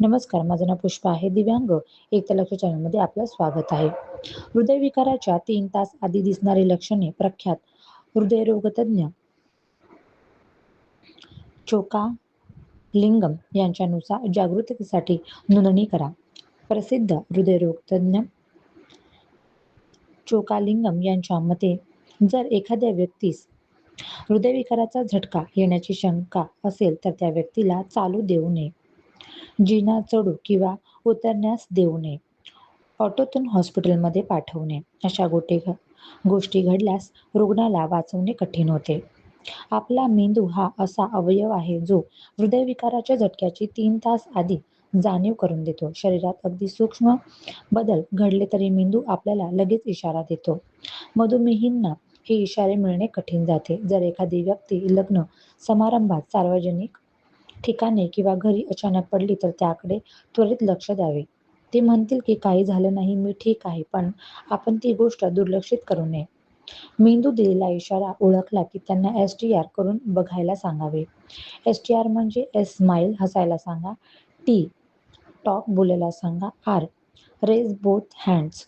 नमस्कार माझं नाव पुष्पा आहे दिव्यांग. एक लक्ष चॅनलमध्ये आपलं स्वागत आहे. हृदयविकाराच्या तीन तास आधी दिसणारी लक्षणे प्रख्यात हृदयरोगतज्ञ चोका लिंगम यांच्यानुसार जागृतीसाठी नोंदणी करा. प्रसिद्ध हृदयरोगतज्ञ चोकालिंगम यांच्या मते जर एखाद्या व्यक्तीस हृदयविकाराचा झटका येण्याची शंका असेल तर त्या व्यक्तीला चालू देऊ नये. जिना चढू किंवा उतरण्यास देऊ नये. ऑटोतून हॉस्पिटलमध्ये पाठवणे. अशा गोटे गोष्टी घडल्यास रुग्णाला वाचवणे कठीण होते. आपला मेंदू हा असा अवयव आहे जो हृदयविकाराच्या झटक्याची तीन तास आधी जाणीव करून देतो. शरीरात अगदी सूक्ष्म बदल घडले तरी मेंदू आपल्याला लगेच इशारा देतो. मधुमेहींना हे इशारे मिळणे कठीण जाते. जर एखादी व्यक्ती लग्न समारंभात सार्वजनिक ठिकाणी किंवा घरी अचानक पडली तर त्याकडे त्वरित लक्ष द्यावे. ते म्हणतील की काही झालं नाही मी ठीक आहे पण आपण ती गोष्ट दुर्लक्षित करू नये. मेंदू दिलेला इशारा ओळखला की त्यांना एस टी आर करून बघायला सांगावे. एस टी आर म्हणजे एस स्माईल हसायला सांगा टी टॉक बोलायला सांगा आर रेज बोथ हँड्स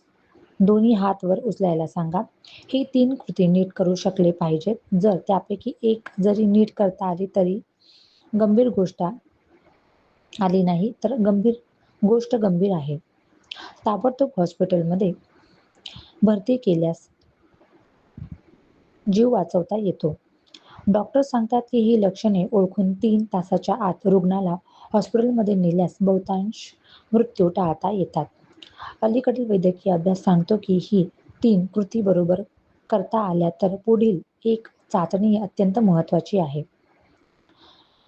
दोन्ही हात वर उचलायला सांगा. ही तीन कृती नीट करू शकले पाहिजेत. जर त्यापैकी एक जरी नीट करता आली तरी गंभीर गोष्ट आली नाही तर गंभीर गोष्ट गंभीर आहे. ताबडतोब हॉस्पिटलमध्ये भरती केल्यास जीव वाचवता येतो. डॉक्टर सांगतात की ही लक्षणे ओळखून तीन तासाच्या आत रुग्णाला हॉस्पिटलमध्ये नेल्यास बहुतांश मृत्यू टाळता येतात. अलीकडील वैद्यकीय अभ्यास सांगतो की ही तीन कृती बरोबर करता आल्या तर पुढील एक चाचणी अत्यंत महत्वाची आहे.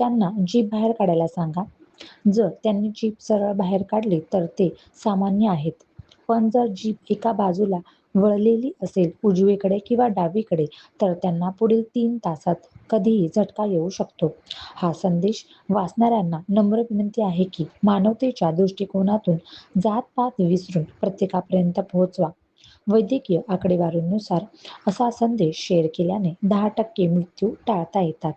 त्यांना जीभ बाहेर काढायला सांगा. जर त्यांनी जीभ सरळ बाहेर काढली तर ते सामान्य आहेत. पण जर जीभ एका बाजूला वळलेली असेल उजवीकडे किंवा डावीकडे तर त्यांना पुढील तीन तासात कधीही झटका येऊ शकतो. हा संदेश वाचणाऱ्यांना नम्र विनंती आहे की मानवतेच्या दृष्टिकोनातून जात-पात विसरून प्रत्येकापर्यंत पोहोचवा. वैद्यकीय आकडेवारीनुसार असा संदेश शेअर केल्याने दहा टक्के मृत्यू टाळता येतात.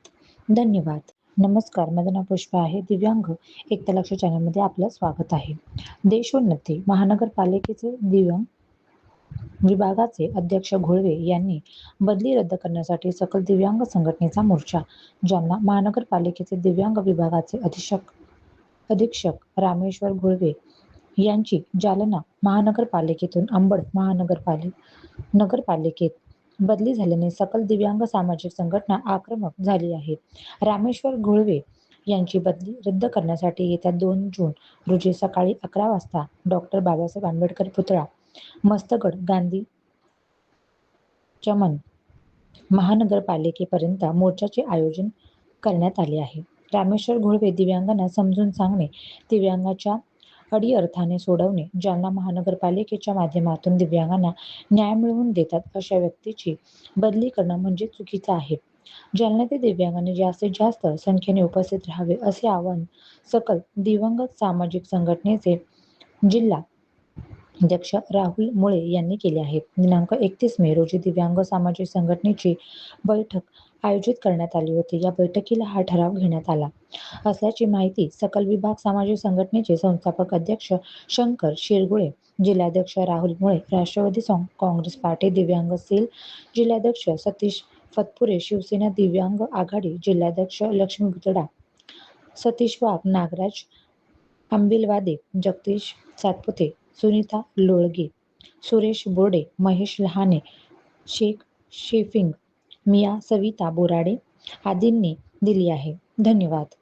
धन्यवाद. नमस्कार माझं नाव पुष्पा आहे. दिव्यांग एक लक्ष चॅनलमध्ये आपलं स्वागत आहे. देशोन्नती महानगरपालिकेचे दिव्यांग विभागाचे अध्यक्ष घोळवे यांनी बदली रद्द करण्यासाठी सकल दिव्यांग संघटनेचा मोर्चा ज्यांना महानगरपालिकेचे दिव्यांग विभागाचे अधीक्षक अधीक्षक रामेश्वर घोळवे यांची जालना महानगरपालिकेतून अंबड महानगरपालिक नगरपालिकेत बदली झाल्याने सकल दिव्यांग सामाजिक संघटना आक्रमक झाली आहे. रामेश्वर घोळवे यांची बदली रद्द करण्यासाठी येत्या दोन जून रोजी सकाळी अकरा वाजता डॉक्टर बाबासाहेब आंबेडकर पुतळा मस्तगड गांधी चमन महानगरपालिकेपर्यंत मोर्चाचे आयोजन करण्यात आले आहे. रामेश्वर घोळवे दिव्यांगांना समजून सांगणे दिव्यांगाच्या अडीअर्थाने सोडवणे ज्यांना महानगरपालिकेच्या माध्यमातून दिव्यांगांना न्याय मिळवून देतात अशा व्यक्तीची बदली करणं म्हणजे चुकीचं आहे. जालन्यातील दिव्यांगांनी जास्तीत जास्त संख्येने उपस्थित राहावे असे आवाहन सकल दिवंगत सामाजिक संघटनेचे जिल्हा अध्यक्ष राहुल मुळे यांनी केले आहे. दिनांक एकतीस मे रोजी दिव्यांग सामाजिक संघटनेची बैठक आयोजित करण्यात आली होती. या बैठकीला हा ठराव घेण्यात आला. असल्याची माहिती सकल विभाग सामाजिक संघटनेचे संस्थापक अध्यक्ष शंकर शिरगुळे जिल्हाध्यक्ष राहुल मुळे राष्ट्रवादी काँग्रेस पार्टी दिव्यांग सेल जिल्हाध्यक्ष सतीश फतपुरे शिवसेना दिव्यांग आघाडी जिल्हाध्यक्ष लक्ष्मी गुतडा सतीश वाघ नागराज आंबिलवादे जगदीश सातपुते सुनीता लोळगे सुरेश बोर्डे महेश लहाने शेख शेफिंग मिया सविता बोराडे आदींनी दिली आहे. धन्यवाद.